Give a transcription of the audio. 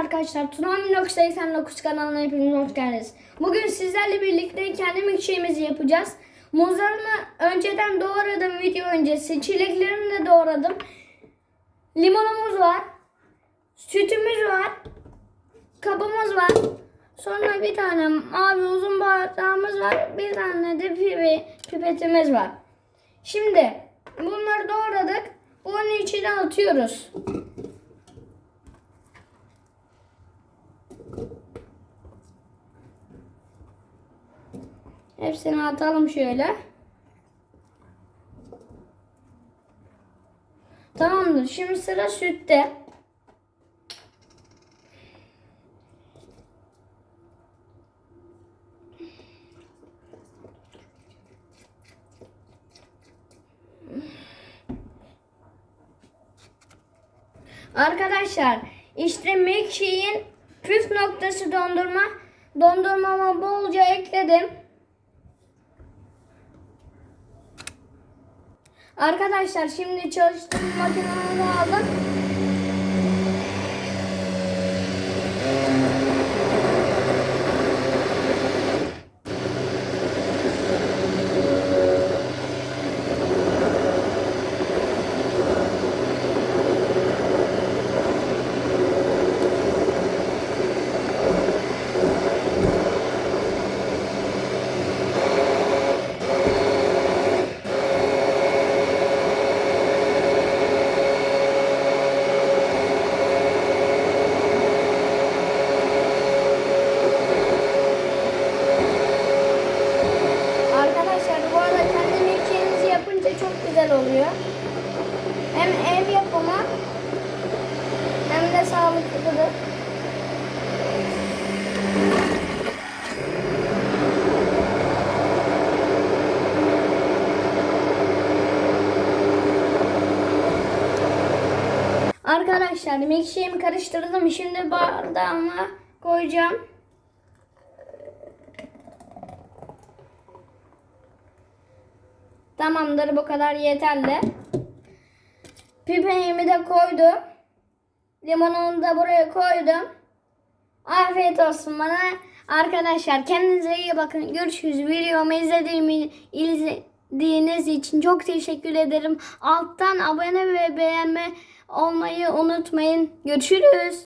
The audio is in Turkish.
arkadaşlar, Tsunami 89 kanalına hepiniz hoş geldiniz. Bugün sizlerle birlikte kendi milkshake'imizi yapacağız. Muzlarımı önceden doğradım video öncesi. Çileklerimi de doğradım. Limonumuz var. Sütümüz var. Kabımız var. Sonra bir tane mavi uzun bardağımız var. Bir tane de pipi, pipetimiz var. Şimdi bunları doğradık. Bunun içine atıyoruz. Hepsini atalım şöyle. Tamamdır. Şimdi sıra sütte. Arkadaşlar işte milkshake'in püf noktası dondurma. Dondurmama bolca ekledim. Arkadaşlar şimdi çalıştığım makinemi aldım. Arkadaşlar bu arada kendi milkshake'inizi yapınca çok güzel oluyor. Hem ev yapımı hem de sağlıklıdır. Arkadaşlar milkshake'imi karıştırdım. Şimdi bardağıma koyacağım. Tamamdır bu kadar yeterli. Pipeğimi de koydum. Limonumu da buraya koydum. Afiyet olsun bana. Arkadaşlar kendinize iyi bakın. Görüşürüz. Videomu izlediğimi, izlediğiniz için çok teşekkür ederim. Alttan abone ve beğenme olmayı unutmayın. Görüşürüz.